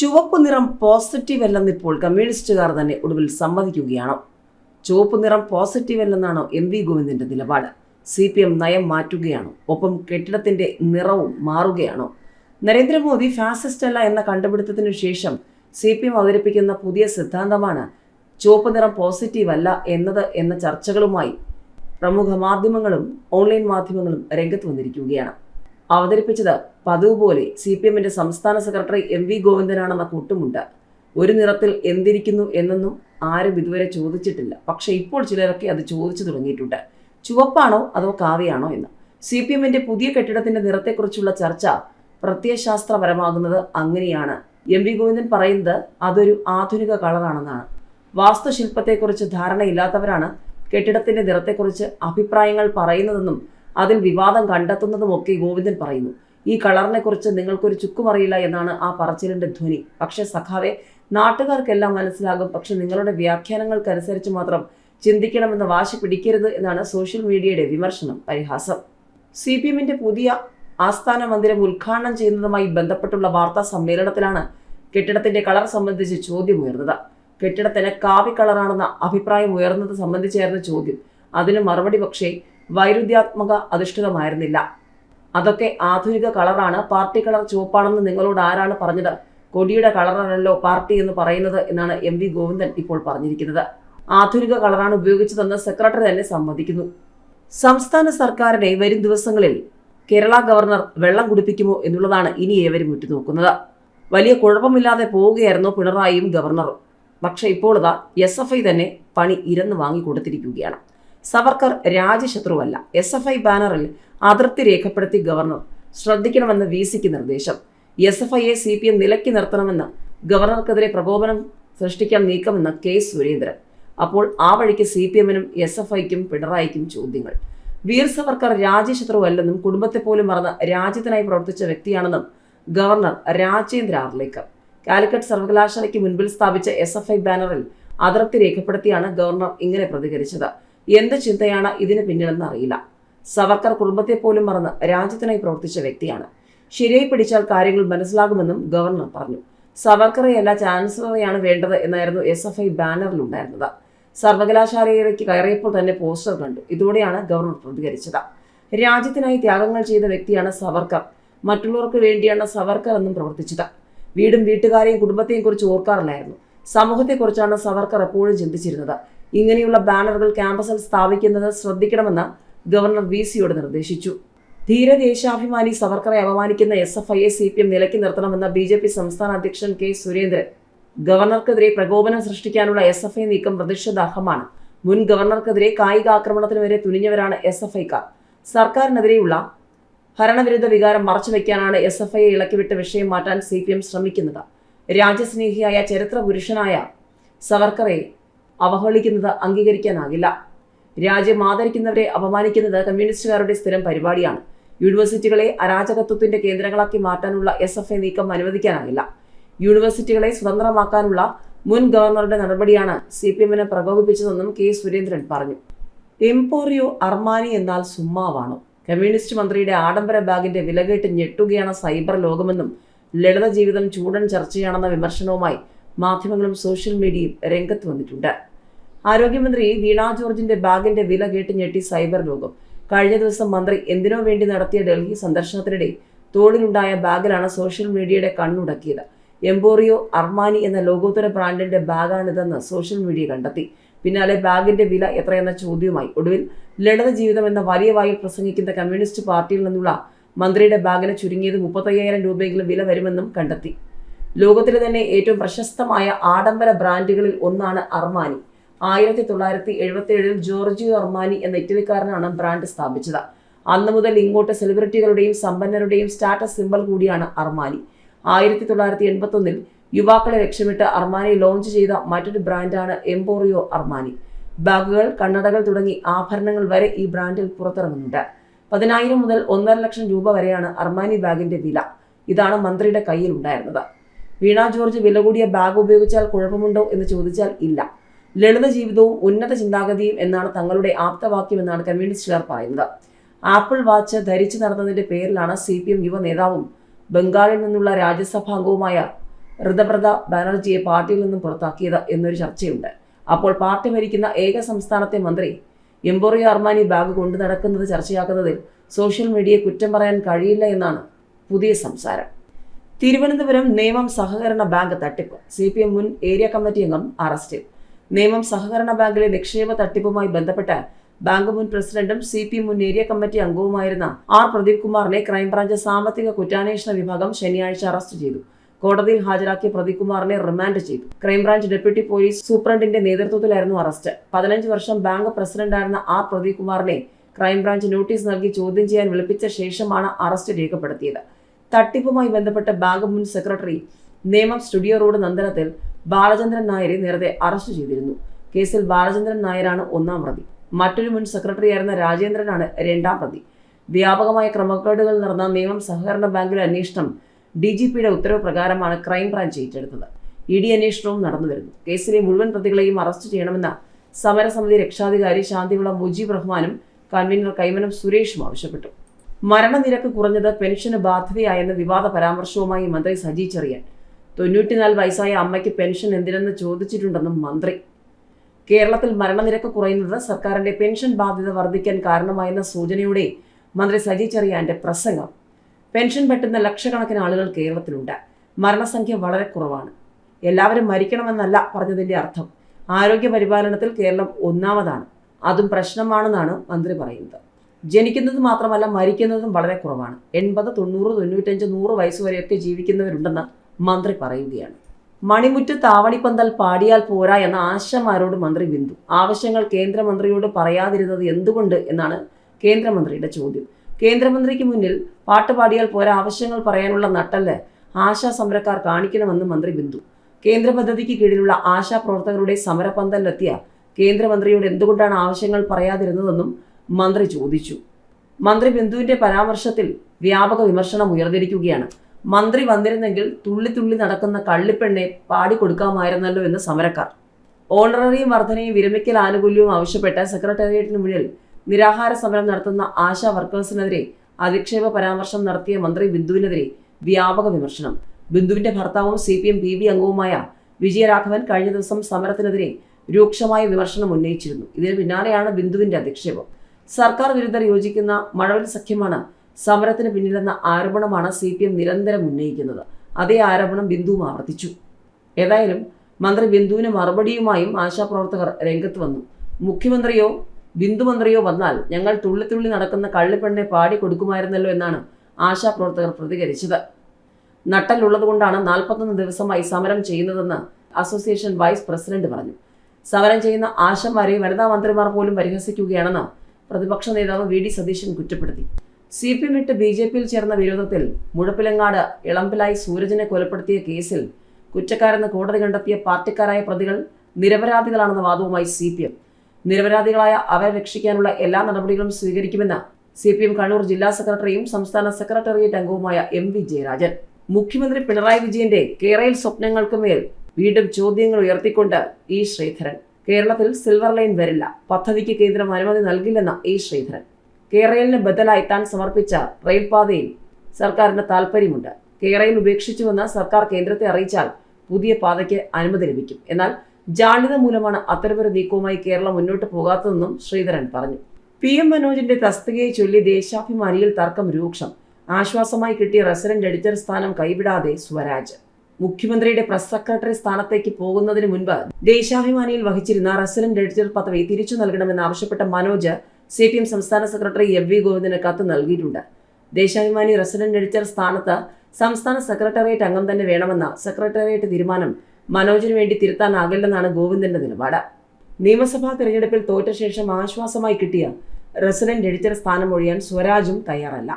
ചുവപ്പ് നിറം പോസിറ്റീവ് അല്ലെന്ന് ഇപ്പോൾ കമ്മ്യൂണിസ്റ്റുകാർ തന്നെ ഒടുവിൽ സമ്മതിക്കുകയാണ്. ചുവപ്പ് നിറം പോസിറ്റീവ് അല്ലെന്നാണോ എം വി ഗോവിന്ദന്റെ നിലപാട്. സി പി എം നയം മാറ്റുകയാണോ. ഒപ്പം കെട്ടിടത്തിന്റെ നിറവും മാറുകയാണോ. നരേന്ദ്രമോദി ഫാസിസ്റ്റ് അല്ല എന്ന കണ്ടുപിടുത്തത്തിനു ശേഷം സി പി എം അവതരിപ്പിക്കുന്ന പുതിയ സിദ്ധാന്തമാണ് ചുവപ്പ് നിറം പോസിറ്റീവ് അല്ല എന്നത് എന്ന ചർച്ചകളുമായി പ്രമുഖ മാധ്യമങ്ങളും ഓൺലൈൻ മാധ്യമങ്ങളും രംഗത്ത് വന്നിരിക്കുകയാണ്. അവതരിപ്പിച്ചത് പതിവ് പോലെ സി പി എമ്മിന്റെ സംസ്ഥാന സെക്രട്ടറി എം വി ഗോവിന്ദനാണെന്ന കൂട്ടുമുണ്ട്. ഒരു നിറത്തിൽ എന്തിരിക്കുന്നു എന്നൊന്നും ആരും ഇതുവരെ ചോദിച്ചിട്ടില്ല. പക്ഷേ ഇപ്പോൾ ചിലരൊക്കെ അത് ചോദിച്ചു തുടങ്ങിയിട്ടുണ്ട്. ചുവപ്പാണോ അതോ കാവ്യാണോ എന്ന്. സി പി എമ്മിന്റെ പുതിയ കെട്ടിടത്തിന്റെ നിറത്തെക്കുറിച്ചുള്ള ചർച്ച പ്രത്യയശാസ്ത്രപരമാകുന്നത് അങ്ങനെയാണ്. എം വി ഗോവിന്ദൻ പറയുന്നത് അതൊരു ആധുനിക കളറാണെന്നാണ്. വാസ്തുശില്പത്തെക്കുറിച്ച് ധാരണയില്ലാത്തവരാണ് കെട്ടിടത്തിന്റെ നിറത്തെക്കുറിച്ച് അഭിപ്രായങ്ങൾ പറയുന്നതെന്നും അതിൽ വിവാദം കണ്ടെത്തുന്നതുമൊക്കെ ഗോവിന്ദൻ പറയുന്നു. ഈ കളറിനെ കുറിച്ച് നിങ്ങൾക്കൊരു ചുക്കും അറിയില്ല എന്നാണ് ആ പറച്ചിലിന്റെ ധ്വനി. പക്ഷെ സഖാവെ നാട്ടുകാർക്കെല്ലാം മനസ്സിലാകും. പക്ഷെ നിങ്ങളുടെ വ്യാഖ്യാനങ്ങൾക്കനുസരിച്ച് മാത്രം ചിന്തിക്കണമെന്ന് വാശി പിടിക്കരുത് എന്നാണ് സോഷ്യൽ മീഡിയയുടെ വിമർശനം പരിഹാസം. സി പി എമ്മിന്റെ പുതിയ ആസ്ഥാന മന്ദിരം ഉദ്ഘാടനം ചെയ്യുന്നതുമായി ബന്ധപ്പെട്ടുള്ള വാർത്താ സമ്മേളനത്തിലാണ് കെട്ടിടത്തിന്റെ കളർ സംബന്ധിച്ച് ചോദ്യം ഉയർന്നത് കെട്ടിടത്തിന് കാവി കളറാണെന്ന അഭിപ്രായം ഉയർന്നത് സംബന്ധിച്ചായിരുന്നു ചോദ്യം. അതിന് മറുപടി പക്ഷേ വൈരുദ്ധ്യാത്മക അധിഷ്ഠിതമായിരുന്നില്ല. അതൊക്കെ ആധുനിക കളറാണ്. പാർട്ടി കളർ ചുവപ്പാണെന്ന് നിങ്ങളോട് ആരാണ് പറഞ്ഞത്? കൊടിയുടെ കളറാണല്ലോ പാർട്ടി എന്ന് പറയുന്നത് എന്നാണ് എം വി ഗോവിന്ദൻ ഇപ്പോൾ പറഞ്ഞിരിക്കുന്നത്. ആധുനിക കളറാണ് ഉപയോഗിച്ചതെന്ന് സെക്രട്ടറി തന്നെ സമ്മതിക്കുന്നു. സംസ്ഥാന സർക്കാരിനെ വരും ദിവസങ്ങളിൽ കേരള ഗവർണർ വെള്ളം കുടിപ്പിക്കുമോ എന്നുള്ളതാണ് ഇനി ഏവരും ഉറ്റുനോക്കുന്നത്. വലിയ കുഴപ്പമില്ലാതെ പോവുകയായിരുന്നു പിണറായിയും ഗവർണറും. പക്ഷേ ഇപ്പോൾ ഇതാ എസ് എഫ് ഐ തന്നെ പണി ഇരന്ന് വാങ്ങി കൊടുത്തിരിക്കുകയാണ് സവർക്കർ രാജ്യശത്രുവല്ല എസ് എഫ് ഐ ബാനറിൽ അതിർത്തി രേഖപ്പെടുത്തി ഗവർണർ ശ്രദ്ധിക്കണമെന്ന് വി സിക്ക് നിർദ്ദേശം. എസ് എഫ് ഐയെ സി പി എം നിലക്കി നിർത്തണമെന്ന് ഗവർണർക്കെതിരെ പ്രകോപനം സൃഷ്ടിക്കാൻ നീക്കമെന്ന് കെ സുരേന്ദ്രൻ. അപ്പോൾ ആ വഴിക്ക് സി പി എമ്മിനും എസ് എഫ് ഐക്കും പിണറായിക്കും ചോദ്യങ്ങൾ. വീർ സവർക്കർ രാജ്യശത്രുവല്ലെന്നും കുടുംബത്തെ പോലും മറന്ന് രാജ്യത്തിനായി പ്രവർത്തിച്ച വ്യക്തിയാണെന്നും ഗവർണർ രാജേന്ദ്ര ആർലേക്കർ. കാലിക്കറ്റ് സർവകലാശാലയ്ക്ക് മുൻപിൽ സ്ഥാപിച്ച എസ് എഫ് ഐ ബാനറിൽ അതിർത്തി രേഖപ്പെടുത്തിയാണ് ഗവർണർ ഇങ്ങനെ പ്രതികരിച്ചത്. എന്ത് ചിന്തയാണ് ഇതിന് പിന്നിലെന്ന് അറിയില്ല. സവർക്കർ കുടുംബത്തെ പോലും മറന്ന് രാജ്യത്തിനായി പ്രവർത്തിച്ച വ്യക്തിയാണ്. ശരിയായി പിടിച്ചാൽ കാര്യങ്ങൾ മനസ്സിലാകുമെന്നും ഗവർണർ പറഞ്ഞു. സവർക്കറെയല്ല ചാൻസലറെയാണ് വേണ്ടത് എന്നായിരുന്നു എസ് എഫ് ഐ ബാനറിലുണ്ടായിരുന്നത്. സർവകലാശാലയിലേക്ക് കയറിയപ്പോൾ തന്നെ പോസ്റ്റർ കണ്ടു. ഇതോടെയാണ് ഗവർണർ പ്രതികരിച്ചത്. രാജ്യത്തിനായി ത്യാഗങ്ങൾ ചെയ്ത വ്യക്തിയാണ് സവർക്കർ. മറ്റുള്ളവർക്ക് വേണ്ടിയാണ് സവർക്കർ എന്നും പ്രവർത്തിച്ചത്. വീടും വീട്ടുകാരെയും കുടുംബത്തെയും കുറിച്ച് ഓർക്കാറില്ലായിരുന്നു. സമൂഹത്തെക്കുറിച്ചാണ് സവർക്കർ എപ്പോഴും ചിന്തിച്ചിരുന്നത്. ഇങ്ങനെയുള്ള ബാനറുകൾ ക്യാമ്പസിൽ സ്ഥാപിക്കുന്നത് ശ്രദ്ധിക്കണമെന്ന് ഗവർണർ വി സിയോട് നിർദ്ദേശിച്ചു. ധീരദേശാഭിമാനി സവർക്കറെ അപമാനിക്കുന്ന എസ് എഫ് ഐ എ സി പി എം നിലയ്ക്ക് നിർത്തണമെന്ന ബി ജെ പി സംസ്ഥാന അധ്യക്ഷൻ കെ സുരേന്ദ്രൻ. ഗവർണർക്കെതിരെ പ്രകോപനം സൃഷ്ടിക്കാനുള്ള എസ് എഫ് ഐ നീക്കം പ്രതിഷേധാർഹമാണ് മുൻ ഗവർണർക്കെതിരെ കായിക ആക്രമണത്തിന് വരെ തുനിഞ്ഞവരാണ് എസ് എഫ് ഐക്കാർ. സർക്കാരിനെതിരെയുള്ള ഭരണവിരുദ്ധ വികാരം മറച്ചുവെക്കാനാണ് എസ് എഫ് ഐയെ ഇളക്കിവിട്ട് വിഷയം മാറ്റാൻ സി പി എം ശ്രമിക്കുന്നത്. രാജ്യസ്നേഹിയായ ചരിത്ര പുരുഷനായ സവർക്കറെ അവഹേളിക്കുന്നത് അംഗീകരിക്കാനാകില്ല. രാജ്യം ആദരിക്കുന്നവരെ അപമാനിക്കുന്നത് കമ്മ്യൂണിസ്റ്റുകാരുടെ സ്ഥിരം പരിപാടിയാണ്. യൂണിവേഴ്സിറ്റികളെ അരാജകത്വത്തിന്റെ കേന്ദ്രങ്ങളാക്കി മാറ്റാനുള്ള എസ് എഫ് ഐ നീക്കം അനുവദിക്കാനാകില്ല. യൂണിവേഴ്സിറ്റികളെ സ്വതന്ത്രമാക്കാനുള്ള മുൻ ഗവർണറുടെ നടപടിയാണ് സി പി എമ്മിനെ പ്രകോപിപ്പിച്ചതെന്നും കെ സുരേന്ദ്രൻ പറഞ്ഞു. എംപോറിയോ അർമാനി എന്നാൽ സുമ്മാവാണോ. കമ്മ്യൂണിസ്റ്റ് മന്ത്രിയുടെ ആഡംബര ബാഗിന്റെ വിലകേട്ട് ഞെട്ടുകയാണ് സൈബർ ലോകമെന്നും ലളിത ജീവിതം ചൂടൻ ചർച്ചയാണെന്ന വിമർശനവുമായി മാധ്യമങ്ങളും സോഷ്യൽ മീഡിയയും രംഗത്ത് വന്നിട്ടുണ്ട്. ആരോഗ്യമന്ത്രി വീണ ജോർജിന്റെ ബാഗിന്റെ വില കേട്ട് ഞെട്ടി സൈബർ ലോകം. കഴിഞ്ഞ ദിവസം മന്ത്രി എന്തിനോ വേണ്ടി നടത്തിയ ഡൽഹി സന്ദർശനത്തിനിടെ തോളിലുണ്ടായ ബാഗിലാണ് സോഷ്യൽ മീഡിയയുടെ കണ്ണുടക്കിയത്. എംബോറിയോ അർമാനി എന്ന ലോകോത്തര ബ്രാൻഡിന്റെ ബാഗാണിതെന്ന് സോഷ്യൽ മീഡിയ കണ്ടെത്തി. പിന്നാലെ ബാഗിന്റെ വില എത്രയെന്ന ചോദ്യവുമായി. ഒടുവിൽ ലളിത ജീവിതം എന്ന വലിയ വായിൽ പ്രസംഗിക്കുന്ന കമ്മ്യൂണിസ്റ്റ് പാർട്ടിയിൽ നിന്നുള്ള മന്ത്രിയുടെ ബാഗിന് ചുരുങ്ങിയത് മുപ്പത്തയ്യായിരം രൂപയെങ്കിലും വില വരുമെന്നും കണ്ടെത്തി. ലോകത്തിലെ തന്നെ ഏറ്റവും പ്രശസ്തമായ ആഡംബര ബ്രാൻഡുകളിൽ ഒന്നാണ് അർമാനി. ആയിരത്തി തൊള്ളായിരത്തി എഴുപത്തി ഏഴിൽ ജോർജിയോ അർമാനി എന്ന ഇറ്റലിക്കാരനാണ് ബ്രാൻഡ് സ്ഥാപിച്ചത്. അന്ന് മുതൽ ഇങ്ങോട്ട് സെലിബ്രിറ്റികളുടെയും സമ്പന്നരുടെയും സ്റ്റാറ്റസ് സിമ്പൽ കൂടിയാണ് അർമാനി. ആയിരത്തി തൊള്ളായിരത്തി എൺപത്തൊന്നിൽ യുവാക്കളെ ലക്ഷ്യമിട്ട് അർമാനി ലോഞ്ച് ചെയ്ത മറ്റൊരു ബ്രാൻഡാണ് എംപോറിയോ അർമാനി. ബാഗുകൾ കണ്ണടകൾ തുടങ്ങി ആഭരണങ്ങൾ വരെ ഈ ബ്രാൻഡിൽ പുറത്തിറങ്ങുന്നുണ്ട്. പതിനായിരം മുതൽ ഒന്നര ലക്ഷം രൂപ വരെയാണ് അർമാനി ബാഗിന്റെ വില. ഇതാണ് മന്ത്രിയുടെ കയ്യിൽ ഉണ്ടായിരുന്നത്. വീണ ജോർജ് വില കൂടിയ ബാഗ് ഉപയോഗിച്ചാൽ കുഴപ്പമുണ്ടോ എന്ന് ചോദിച്ചാൽ ഇല്ല. ലളിത ജീവിതവും ഉന്നത ചിന്താഗതിയും എന്നാണ് തങ്ങളുടെ ആപ്തവാക്യം എന്നാണ് കമ്മ്യൂണിസ്റ്റുകാർ പറയുന്നത്. ആപ്പിൾ വാച്ച് ധരിച്ചു നടന്നതിന്റെ പേരിലാണ് സി പി എം യുവ നേതാവും ബംഗാളിൽ നിന്നുള്ള രാജ്യസഭാംഗവുമായ ഋതപ്രത ബാനർജിയെ പാർട്ടിയിൽ നിന്നും പുറത്താക്കിയത് എന്നൊരു ചർച്ചയുണ്ട്. അപ്പോൾ പാർട്ടി ഭരിക്കുന്ന ഏക സംസ്ഥാനത്തെ മന്ത്രി എംബോറിയോ അർമാനി ബാഗ് കൊണ്ടു നടക്കുന്നത് ചർച്ചയാക്കുന്നതിൽ സോഷ്യൽ മീഡിയയെ കുറ്റം പറയാൻ കഴിയില്ല എന്നാണ് പുതിയ സംസാരം. തിരുവനന്തപുരം നിയമം സഹകരണ ബാങ്ക് തട്ടിപ്പ്. സി പി എം മുൻ ഏരിയ കമ്മിറ്റി അംഗം അറസ്റ്റിൽ നേമം സഹകരണ ബാങ്കിലെ നിക്ഷേപ തട്ടിപ്പുമായി ബന്ധപ്പെട്ട് ബാങ്ക് മുൻ പ്രസിഡന്റും സി പി മുൻ ഏരിയ കമ്മിറ്റി അംഗവുമായിരുന്ന ആർ പ്രദീപ് കുമാറിനെ ക്രൈംബ്രാഞ്ച് സാമ്പത്തിക കുറ്റാന്വേഷണ വിഭാഗം ശനിയാഴ്ച അറസ്റ്റ് ചെയ്തു. കോടതിയിൽ ഹാജരാക്കിയ പ്രദീപ് കുമാറിനെ റിമാൻഡ് ചെയ്തു. ക്രൈംബ്രാഞ്ച് ഡെപ്യൂട്ടി പോലീസ് സൂപ്രണ്ടിന്റെ നേതൃത്വത്തിലായിരുന്നു അറസ്റ്റ്. പതിനഞ്ച് വർഷം ബാങ്ക് പ്രസിഡന്റായിരുന്ന ആർ പ്രദീപ് ക്രൈംബ്രാഞ്ച് നോട്ടീസ് നൽകി ചോദ്യം ചെയ്യാൻ വിളിപ്പിച്ച ശേഷമാണ് അറസ്റ്റ് രേഖപ്പെടുത്തിയത്. തട്ടിപ്പുമായി ബന്ധപ്പെട്ട ബാങ്ക് മുൻ സെക്രട്ടറി നേമം സ്റ്റുഡിയോ റോഡ് നന്ദനത്തിൽ ബാലചന്ദ്രൻ നായരെ നേരത്തെ അറസ്റ്റ് ചെയ്തിരുന്നു. കേസിൽ ബാലചന്ദ്രൻ നായരാണ് ഒന്നാം പ്രതി. മറ്റൊരു മുൻ സെക്രട്ടറിയായിരുന്ന രാജേന്ദ്രനാണ് രണ്ടാം പ്രതി. വ്യാപകമായ ക്രമക്കേടുകൾ നടന്ന നിയമം സഹകരണ ബാങ്കിലെ അന്വേഷണം ഡി ജി പിയുടെ ഉത്തരവ് പ്രകാരമാണ് ക്രൈംബ്രാഞ്ച് ഏറ്റെടുത്തത്. ഇ ഡി അന്വേഷണവും നടന്നുവരുന്നു കേസിലെ മുഴുവൻ പ്രതികളെയും അറസ്റ്റ് ചെയ്യണമെന്ന സമരസമിതി രക്ഷാധികാരി ശാന്തിവിള മുജീബ് റഹ്മാനും കൺവീനർ കൈമനം സുരേഷും ആവശ്യപ്പെട്ടു. മരണനിരക്ക് കുറഞ്ഞത് പെൻഷന് ബാധ്യതയായെന്ന വിവാദ പരാമർശവുമായി മന്ത്രി സജി ചെറിയാൻ. തൊണ്ണൂറ്റിനാല് വയസ്സായ അമ്മയ്ക്ക് പെൻഷൻ എന്തിനെന്ന് ചോദിച്ചിട്ടുണ്ടെന്നും മന്ത്രി. കേരളത്തിൽ മരണനിരക്ക് കുറയുന്നത് സർക്കാരിന്റെ പെൻഷൻ ബാധ്യത വർദ്ധിക്കാൻ കാരണമായെന്ന സൂചനയോടെ മന്ത്രി സജി ചെറിയാന്റെ പ്രസംഗം. പെൻഷൻ പറ്റുന്ന ലക്ഷക്കണക്കിന് ആളുകൾ കേരളത്തിലുണ്ട്. മരണസംഖ്യ വളരെ കുറവാണ്. എല്ലാവരും മരിക്കണമെന്നല്ല പറഞ്ഞതിന്റെ അർത്ഥം. ആരോഗ്യ പരിപാലനത്തിൽ കേരളം ഒന്നാമതാണ്. അതും പ്രശ്നമാണെന്നാണ് മന്ത്രി പറയുന്നത്. ജനിക്കുന്നത് മാത്രമല്ല മരിക്കുന്നതും വളരെ കുറവാണ്. എൺപത് തൊണ്ണൂറ് തൊണ്ണൂറ്റഞ്ച് നൂറ് വയസ്സ് വരെയൊക്കെ ജീവിക്കുന്നവരുണ്ടെന്ന് മന്ത്രി പറയുകയാണ്. മണിമുറ്റ് താവണിപ്പന്തൽ പാടിയാൽ പോരാ എന്ന ആശമാരോട് മന്ത്രി ബിന്ദു ആവശ്യങ്ങൾ കേന്ദ്രമന്ത്രിയോട് പറയാതിരുന്നത് എന്തുകൊണ്ട് എന്നാണ് കേന്ദ്രമന്ത്രിയുടെ ചോദ്യം. കേന്ദ്രമന്ത്രിക്ക് മുന്നിൽ പാട്ട് പാടിയാൽ പോരാ ആവശ്യങ്ങൾ പറയാനുള്ള നട്ടൽ ആശാ സമരക്കാർ കാണിക്കണമെന്ന് മന്ത്രി ബിന്ദു കേന്ദ്ര പദ്ധതിക്ക് കീഴിലുള്ള ആശാ പ്രവർത്തകരുടെ സമരപന്തലിലെത്തിയ കേന്ദ്രമന്ത്രിയോട് എന്തുകൊണ്ടാണ് ആവശ്യങ്ങൾ പറയാതിരുന്നതെന്നും മന്ത്രി ചോദിച്ചു. മന്ത്രി ബിന്ദുവിന്റെ പരാമർശത്തിൽ വ്യാപക വിമർശനം ഉയർന്നിരിക്കുകയാണ്. മന്ത്രി വന്നിരുന്നെങ്കിൽ തുള്ളി തുള്ളി നടക്കുന്ന കള്ളിപ്പെണ്ണെ പാടിക്കൊടുക്കാമായിരുന്നല്ലോ എന്ന് സമരക്കാർ. ഓണററിയും വർധനയും വിരമിക്കൽ ആനുകൂല്യവും ആവശ്യപ്പെട്ട് സെക്രട്ടേറിയറ്റിന് മുന്നിൽ നിരാഹാര സമരം നടത്തുന്ന ആശാ വർക്കേഴ്സിനെതിരെ അധിക്ഷേപ പരാമർശം നടത്തിയ മന്ത്രി ബിന്ദുവിനെതിരെ വ്യാപക വിമർശനം. ബിന്ദുവിന്റെ ഭർത്താവും സി പി എം അംഗവുമായ വിജയരാഘവൻ കഴിഞ്ഞ ദിവസം സമരത്തിനെതിരെ രൂക്ഷമായ വിമർശനം ഉന്നയിച്ചിരുന്നു. ഇതിന് പിന്നാലെയാണ് ബിന്ദുവിന്റെ അധിക്ഷേപം. സർക്കാർ വിരുദ്ധർ യോജിക്കുന്ന മഴവിൽ സഖ്യമാണ് സമരത്തിന് പിന്നിലെന്ന ആരോപണമാണ് സി പി എം നിരന്തരം ഉന്നയിക്കുന്നത്. അതേ ആരോപണം ബിന്ദുവും ആവർത്തിച്ചു. ഏതായാലും മന്ത്രി ബിന്ദുവിന് മറുപടിയുമായും ആശാപ്രവർത്തകർ രംഗത്ത് വന്നു. മുഖ്യമന്ത്രിയോ ബിന്ദു മന്ത്രിയോ വന്നാൽ ഞങ്ങൾ തുള്ളിത്തുള്ളി തുള്ളി നടക്കുന്ന കള്ളിപ്പെണ്ണെ പാടി കൊടുക്കുമായിരുന്നല്ലോ എന്നാണ് ആശാപ്രവർത്തകർ പ്രതികരിച്ചത്. നട്ടലുള്ളതുകൊണ്ടാണ് നാൽപ്പത്തൊന്ന് ദിവസമായി സമരം ചെയ്യുന്നതെന്ന് അസോസിയേഷൻ വൈസ് പ്രസിഡന്റ് പറഞ്ഞു. സമരം ചെയ്യുന്ന ആശമാരെ വനിതാ മന്ത്രിമാർ പോലും പരിഹസിക്കുകയാണെന്ന് പ്രതിപക്ഷ നേതാവ് വി ഡി സതീശൻ കുറ്റപ്പെടുത്തി. സി പി എം വിട്ട് ബി ജെ പിയിൽ ചേർന്ന വിരോധത്തിൽ മുഴപ്പിലങ്ങാട് ഇളമ്പിലായി സൂരജിനെ കൊലപ്പെടുത്തിയ കേസിൽ കുറ്റക്കാരെന്ന് കോടതി കണ്ടെത്തിയ പാർട്ടിക്കാരായ പ്രതികൾ നിരപരാധികളാണെന്ന വാദവുമായി സി പി എം നിരപരാധികളായ അവരെ രക്ഷിക്കാനുള്ള എല്ലാ നടപടികളും സ്വീകരിക്കുമെന്ന് സി പി എം കണ്ണൂർ ജില്ലാ സെക്രട്ടറിയും സംസ്ഥാന സെക്രട്ടേറിയറ്റ് അംഗവുമായ എം വി ജയരാജൻ. മുഖ്യമന്ത്രി പിണറായി വിജയന്റെ കേരളയിൽ സ്വപ്നങ്ങൾക്ക് മേൽ വീണ്ടും ചോദ്യങ്ങൾ ഉയർത്തിക്കൊണ്ട് ഇ ശ്രീധരൻ. കേരളത്തിൽ സിൽവർ ലൈൻ വരില്ല. പദ്ധതിക്ക് കേന്ദ്രം അനുമതി നൽകില്ലെന്ന ഇ ശ്രീധരൻ. കേരളിന് ബദലായി താൻ സമർപ്പിച്ച റെയിൽപാതയിൽ സർക്കാരിന് താൽപ്പര്യമുണ്ട്. കേരളയിൽ ഉപേക്ഷിച്ചുവെന്ന് സർക്കാർ കേന്ദ്രത്തെ അറിയിച്ചാൽ പുതിയ പാതയ്ക്ക് അനുമതി ലഭിക്കും. എന്നാൽ ജാള്യത മൂലമാണ് അത്തരമൊരു നീക്കവുമായി കേരളം മുന്നോട്ട് പോകാത്തതെന്നും ശ്രീധരൻ പറഞ്ഞു. പി എം മനോജിന്റെ തസ്തികയെ ചൊല്ലി ദേശാഭിമാനിയിൽ തർക്കം രൂക്ഷം. ആശ്വാസമായി കിട്ടിയ റസിഡന്റ് എഡിറ്റർ സ്ഥാനം കൈവിടാതെ സ്വരാജ്. മുഖ്യമന്ത്രിയുടെ പ്രസ് സെക്രട്ടറി സ്ഥാനത്തേക്ക് പോകുന്നതിന് മുൻപ് ദേശാഭിമാനിയിൽ വഹിച്ചിരുന്ന റസിഡന്റ് എഡിറ്റർ പദവി തിരിച്ചു നൽകണമെന്ന് ആവശ്യപ്പെട്ട മനോജ് സി പി എം സംസ്ഥാന സെക്രട്ടറി എം വി ഗോവിന്ദന് കത്ത് നൽകിയിട്ടുണ്ട്. ദേശാഭിമാനി റസിഡന്റ് എഡിറ്റർ സ്ഥാനത്ത് സംസ്ഥാന സെക്രട്ടേറിയറ്റ് അംഗം തന്നെ വേണമെന്ന സെക്രട്ടേറിയറ്റ് തീരുമാനം മനോജിന് വേണ്ടി തിരുത്താനാകില്ലെന്നാണ് ഗോവിന്ദന്റെ നിലപാട്. നിയമസഭാ തെരഞ്ഞെടുപ്പിൽ തോറ്റ ശേഷം ആശ്വാസമായി കിട്ടിയ റസിഡന്റ് എഡിറ്റർ സ്ഥാനം ഒഴിയാൻ സ്വരാജും തയ്യാറല്ല.